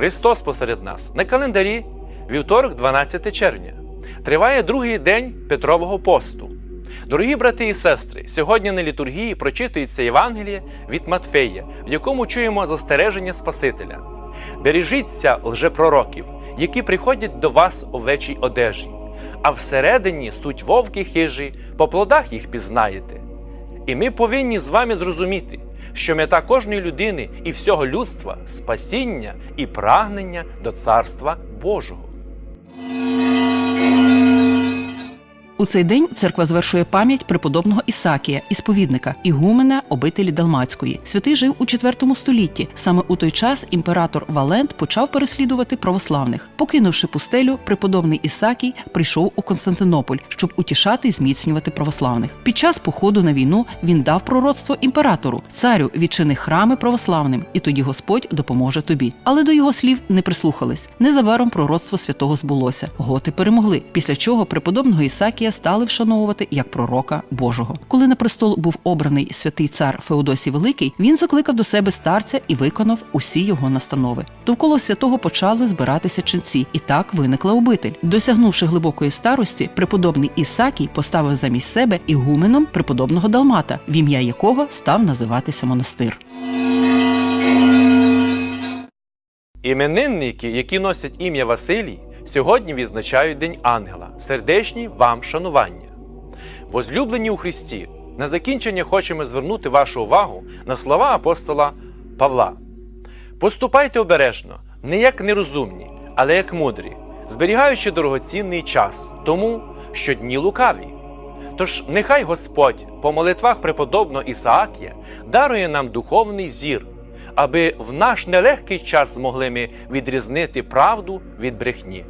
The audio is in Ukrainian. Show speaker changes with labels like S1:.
S1: Христос посеред нас на календарі вівторок, 12 червня. Триває другий день Петрового посту. Дорогі брати і сестри, сьогодні на літургії прочитується Євангеліє від Матфея, в якому чуємо застереження Спасителя. Бережіться лжепророків, які приходять до вас у одежі, а всередині суть вовки хижі, по плодах їх пізнаєте. І ми повинні з вами зрозуміти, що мета кожної людини і всього людства спасіння і прагнення до Царства Божого.
S2: У цей день церква звершує пам'ять преподобного Ісакія, ісповідника, ігумена обителі Далмацької. Святий жив у IV столітті. Саме у той час імператор Валент почав переслідувати православних. Покинувши пустелю, преподобний Ісакій прийшов у Константинополь, щоб утішати і зміцнювати православних. Під час походу на війну він дав пророцтво імператору, царю відчини храми православним, і тоді Господь допоможе тобі. Але до його слів не прислухались. Незабаром пророцтво святого збулося. Готи перемогли. Після чого преподобного Ісакія стали вшановувати як пророка Божого. Коли на престол був обраний святий цар Феодосій Великий, він закликав до себе старця і виконав усі його настанови. Довкола святого почали збиратися ченці, і так виникла обитель. Досягнувши глибокої старості, преподобний Ісакій поставив замість себе ігуменом преподобного Далмата, в ім'я якого став називатися монастир.
S1: Іменинники, які носять ім'я Василій, сьогодні відзначають День Ангела, сердечні вам шанування. Возлюблені у Христі, на закінчення хочемо звернути вашу увагу на слова апостола Павла. Поступайте обережно, не як нерозумні, але як мудрі, зберігаючи дорогоцінний час, тому що дні лукаві. Тож нехай Господь по молитвах преподобного Ісаакія дарує нам духовний зір, аби в наш нелегкий час змогли ми відрізнити правду від брехні.